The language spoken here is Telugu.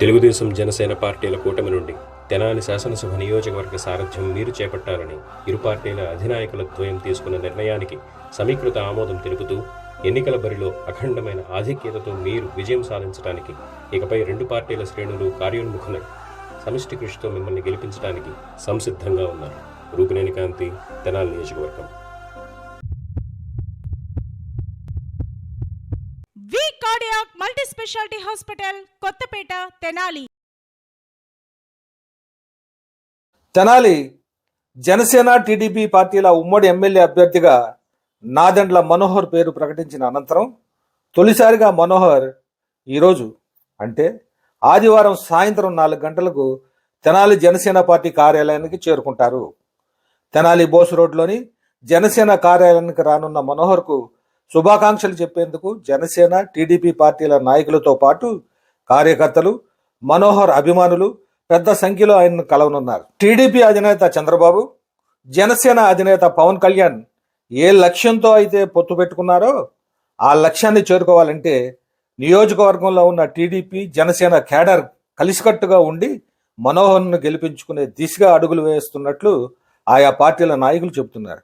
తెలుగుదేశం జనసేన పార్టీల కూటమి నుండి తెనాలి శాసనసభ నియోజకవర్గ సారథ్యం మీరు చేపట్టాలని ఇరు పార్టీల అధినాయకుల ద్వయం తీసుకున్న నిర్ణయానికి సమీకృత ఆమోదం తెలుపుతూ ఎన్నికల బరిలో అఖండమైన ఆధిక్యతతో మీరు విజయం సాధించడానికి ఇకపై రెండు పార్టీల శ్రేణులు కార్యోన్ముఖులై సమిష్టి కృషితో మిమ్మల్ని గెలిపించడానికి సంసిద్ధంగా ఉన్నారు. రూపినేని కాంతి తెనాలి నియోజకవర్గం. Cardiac multi specialty hospital Kothapeta Tenali Tenali Janasena TDP పార్టీల ఉమ్మడి ఎమ్మెల్యే అభ్యర్థిగా నాదెండ్ల మనోహర్ పేరు ప్రకటించిన అనంతరం తొలిసారిగా మనోహర్ ఈరోజు అంటే ఆదివారం సాయంత్రం నాలుగు గంటలకు తెనాలి జనసేన పార్టీ కార్యాలయానికి చేరుకుంటారు. తెనాలి బోస్ రోడ్లోని జనసేన కార్యాలయానికి రానున్న మనోహర్కు శుభాకాంక్షలు చెప్పేందుకు జనసేన టీడీపీ పార్టీల నాయకులతో పాటు కార్యకర్తలు మనోహర్ అభిమానులు పెద్ద సంఖ్యలో ఆయనను కలవనున్నారు. టీడీపీ అధినేత చంద్రబాబు జనసేన అధినేత పవన్ కళ్యాణ్ ఏ లక్ష్యంతో అయితే పొత్తు పెట్టుకున్నారో ఆ లక్ష్యాన్ని చేరుకోవాలంటే నియోజకవర్గంలో ఉన్న టీడీపీ జనసేన కేడర్ కలిసికట్టుగా ఉండి మనోహర్ను గెలిపించుకునే దిశగా అడుగులు వేస్తున్నట్లు ఆయా పార్టీల నాయకులు చెబుతున్నారు.